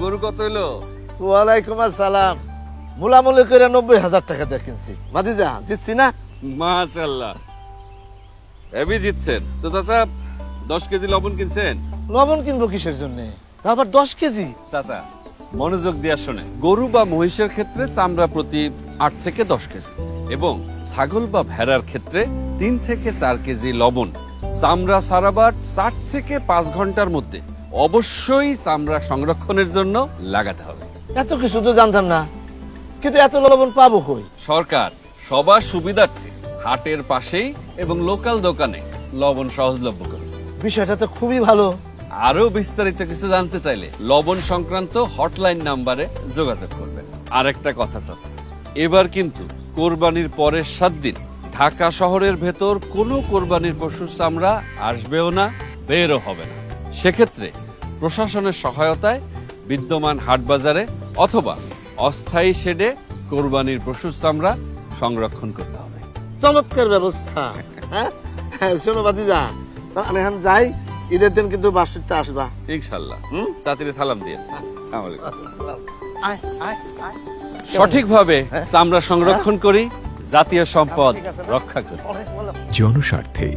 গরু কত হইল? ওয়ালাইকুম আসসালাম। মুলামুলি করে নব্বই হাজার টাকা দিয়ে কিনছি। মাদিজা জিতছি না? মাশাল্লাহ এবি জিতছেন। তো চাচা দশ কেজি লবণ কিনছেন? লবণ কিনবো কিসের জন্য? আবার দশ কেজি? চাচা মনোযোগ দিয়ে শোনে। গরু বা মহিষের ক্ষেত্রে চামড়া প্রতি আট থেকে দশ কেজি এবং ছাগল বা ভেড়ার ক্ষেত্রে তিন থেকে চার কেজি লবণ। চামড়া সারাবার চার থেকে পাঁচ ঘণ্টার মধ্যে অবশ্যই চামড়া সংরক্ষণের জন্য লাগাতে হবে। এত কিছু তো জানতাম না। কিন্তু এত লবণ পাবো কই? সরকার সবার সুবিধার্থে হাটের পাশেই এবং লোকাল দোকানে লবণ সহজলভ্য করেছে। বিষয়টা তো খুবই ভালো। আরও বিস্তারিত কিছু জানতে চাইলে লবণ সংক্রান্ত হটলাইন নাম্বারে যোগাযোগ করবেন। আরেকটা কথা চাচা এবার কিন্তু কোরবানির পরের সাত দিন ঢাকা শহরের ভেতর কোনো কোরবানির পশুর চামড়া আসবেও না বেরও হবে না। সেক্ষেত্রে প্রশাসনের সহায়তায় বিদ্যমান হাটবাজারে অথবা অস্থায়ী শেডে কোরবানির পশুর চামড়া সংরক্ষণ করতে হবে। চমৎকার ব্যবস্থা হ্যাঁ? হ্যাঁ, শোনো বাদিজা আমি এখন যাই ঈদের দিন কিন্তু বাসিতে আসবা। ইনশাল্লাহ। হুম? চাচিরে সালাম দিয়ে। সঠিকভাবে চামড়া সংরক্ষণ করি জাতীয় সম্পদ রক্ষা করি। জনস্বার্থে